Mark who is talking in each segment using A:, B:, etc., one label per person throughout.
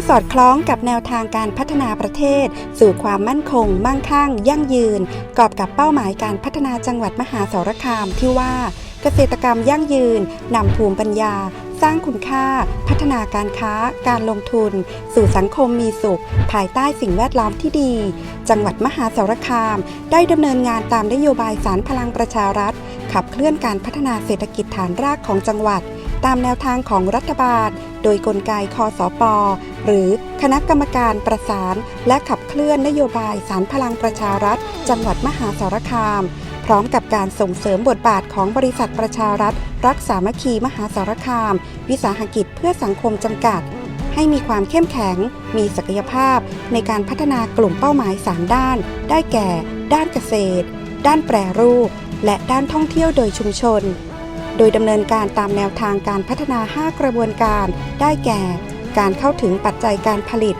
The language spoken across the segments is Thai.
A: ่อสอดคล้องกับแนวทางการพัฒนาประเทศ สู่ความมั่นคง มั่งคั่ง ยั่งยืน กอบกับเป้าหมายการพัฒนาจังหวัดมหาสารคามที่ว่า เกษตรกรรมยั่งยืนนำภูมิปัญญา สร้างคุณค่า พัฒนาการค้า การลงทุน สู่สังคมมีสุข ภายใต้สิ่งแวดล้อมที่ดี จังหวัดมหาสารคาม ได้ดำเนินงานตามนโยบายสารพลังประชารัฐ ขับเคลื่อนการพัฒนาเศรษฐกิจฐานรากของจังหวัดตามแนวทางของรัฐบาล โดยกลไกคอสปหรือคณะกรรมการประสาน และขับเคลื่อนนโยบายสารพลังประชารัฐ จังหวัดมหาสารคาม พร้อมกับการส่งเสริมบทบาทของบริษัทประชารัฐ รักสามัคคีมหาสารคาม วิสาหกิจเพื่อสังคมจำกัด ให้มีความเข้มแข็ง มีศักยภาพ ในการพัฒนากลุ่มเป้าหมาย 3 ด้าน ได้แก่ ด้านเกษตร ด้านแปรรูป และด้านท่องเที่ยวโดยชุมชน โดยดำเนินการตามแนวทางการพัฒนา 5 กระบวนการ ได้แก่ การเข้าถึงปัจจัยการผลิต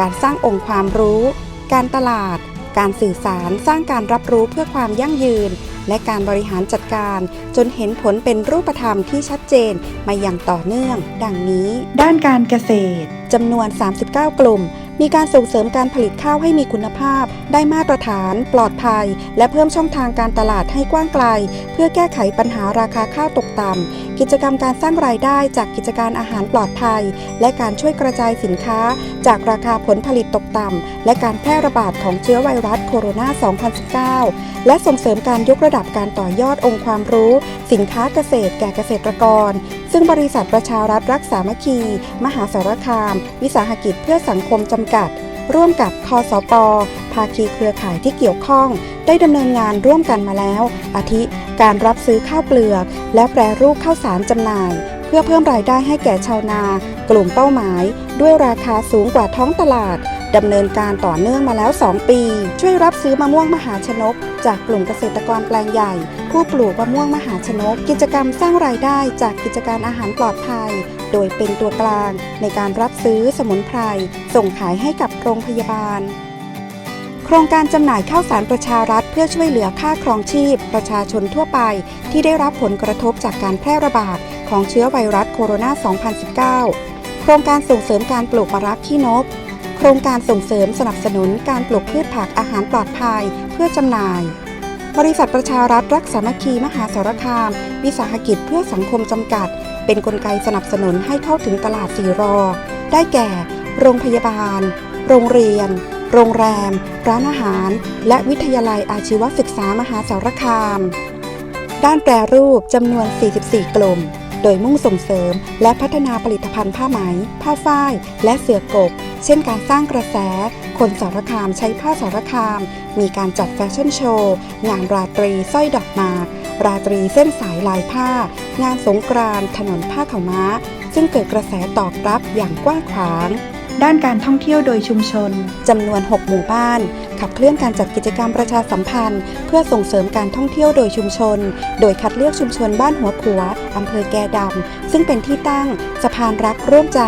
A: การสร้างองค์ความรู้ การตลาด การสื่อสารสร้างการรับรู้เพื่อความยั่งยืน และการบริหารจัดการ จนเห็นผลเป็นรูปธรรมที่ชัดเจนมาอย่างต่อเนื่อง ดังนี้ ด้านการเกษตรจำนวน 39 กลุ่ม มีการส่งเสริมการผลิตข้าวให้มีคุณภาพ ได้มาตรฐาน ปลอดภัย และเพิ่มช่องทางการตลาดให้กว้างไกล เพื่อแก้ไขปัญหาราคาข้าวตกต่ำกิจกรรมการสร้างรายได้จากกิจการอาหารปลอดภัย และการช่วยกระจายสินค้า จากราคาผลผลิตตกต่ำ และการแพร่ระบาดของเชื้อไวรัสโคโรนา 2019 และส่งเสริมการยกระดับการต่อยอดองค์ความรู้ สินค้าเกษตรแก่เกษตรกร ซึ่งบริษัทประชารัฐรักษามัคคี มหาสารคาม วิสาหกิจเพื่อสังคมจำกัด ร่วมกับคอสปภาคีเครือข่ายที่เกี่ยวข้อง ได้ดำเนินงานร่วมกันมาแล้ว อาทิ การรับซื้อข้าวเปลือก และแปรรูปข้าวสารจำหน่าย พื่อเพิ่มรายได้ให้แก่ชาวนา กลุ่มเป้าหมาย ด้วยราคาสูงกว่าท้องตลาดดำเนินการต่อเนื่องมาแล้ว 2 ปี ช่วยรับซื้อมะม่วงมหาชนก จากกลุ่มเกษตรกรแปลงใหญ่ ผู้ปลูกมะม่วงมหาชนก กิจกรรมสร้างรายได้จากกิจการอาหารปลอดภัย โดยเป็นตัวกลางในการรับซื้อสมุนไพร ส่งขายให้กับโรงพยาบาล โครงการจำหน่ายข้าวสารประชารัฐ เพื่อช่วยเหลือค่าครองชีพ ประชาชนทั่วไป ที่ได้รับผลกระทบจากการแพร่ระบาด ของเชื้อไวรัสโคโรนา 2019 โครงการส่งเสริมการปลูกมะระขี้นก โครงการส่งเสริมสนับสนุนการปลูกพืชผักอาหารปลอดภัยเพื่อจำหน่าย บริษัทประชารัฐรักสามัคคีมหาสารคาม วิสาหกิจเพื่อสังคมจำกัด เป็นนกลไกสนับสนุนให้เข้าถึงตลาดสี่รอ ได้แก่ โรงพยาบาล โรงเรียน โรงแรม ร้านอาหาร และวิทยาลัยอาชีวศึกษามหาสารคามด้านแปรรูปจำนวน 44 กลุ่ม โดยมุ่งส่งเสริม และพัฒนาผลิตภัณฑ์ผ้าไหม ผ้าฝ้าย และเสือกบ เช่นการสร้างกระแส คนสารคามใช้ผ้าสารคาม มีการจัดแฟชั่นโชว์ งานราตรีสร้อยดอกหมากราตรีเส้นสายลายผ้า งานสงกรานต์ถนนผ้าขาวม้า ซึ่งเกิดกระแสตอบรับอย่างกว้างขวาง ด้านการท่องเที่ยวโดยชุมชนจำนวน 6 หมู่บ้าน ขับเคลื่อนการจัดกิจกรรมประชาสัมพันธ์ เพื่อส่งเสริมการท่องเที่ยวโดยชุมชน โดยคัดเลือกชุมชนบ้านหัวขัวอำเภอแก่ดำ ซึ่งเป็นที่ตั้ง สะพานรักร่วมใจ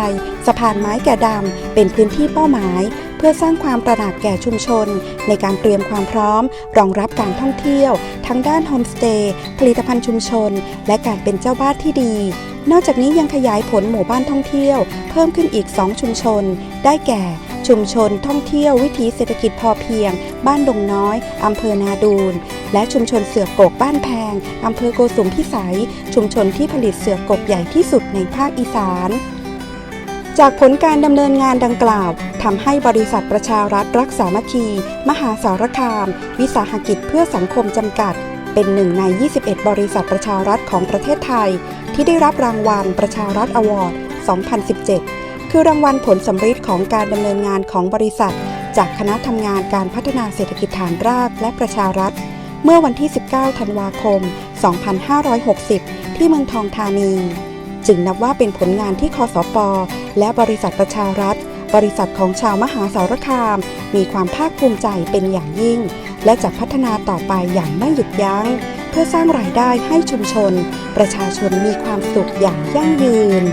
A: สะพานไม้แก่ดำ เป็นพื้นที่เป้าหมาย เพื่อสร้างความตระหนักแก่ชุมชน ในการเตรียมความพร้อม รองรับการท่องเที่ยว ทั้งด้านโฮมสเตย์ผลิตภัณฑ์ชุมชน และการเป็นเจ้าบ้านที่ดี นอกจากนี้ยังขยายผลหมู่บ้านท่องเที่ยว เพิ่มขึ้นอีก 2 ชุมชน ได้แก่ ชุมชนท่องเที่ยววิถีเศรษฐกิจพอเพียง บ้านดงน้อย อำเภอนาดูน และชุมชนเสือกกบ้านแพง อำเภอโกสุมพิสัย ชุมชนที่ผลิตเสือกกใหญ่ที่สุดในภาคอีสานจากผลการดำเนินงานดังกล่าวทำให้บริษัทประชารัฐรักสามัคคี มหาสารคาม วิสาหกิจเพื่อสังคมจำกัด เป็นหนึ่งใน 21 บริษัทประชารัฐของประเทศไทย ที่ได้รับรางวัลประชารัฐอวอร์ด 2017 คือรางวัลผลสำฤทธิ์ของการดำเนินงานของบริษัท จากคณะทำงานการพัฒนาเศรษฐกิจฐานรากและประชารัฐ เมื่อวันที่ 19 ธันวาคม 2560 ที่เมืองทองธานี จึงนับว่าเป็นผลงานที่คอสปและบริษัทประชารัฐ บริษัทของชาวมหาสารคาม มีความภาคภูมิใจเป็นอย่างยิ่ง และจะพัฒนาต่อไปอย่างไม่หยุดยัง้ง เพื่อสร้างรายได้ให้ชุมชน ประชาชนมีความสุขอย่างยั่งยืน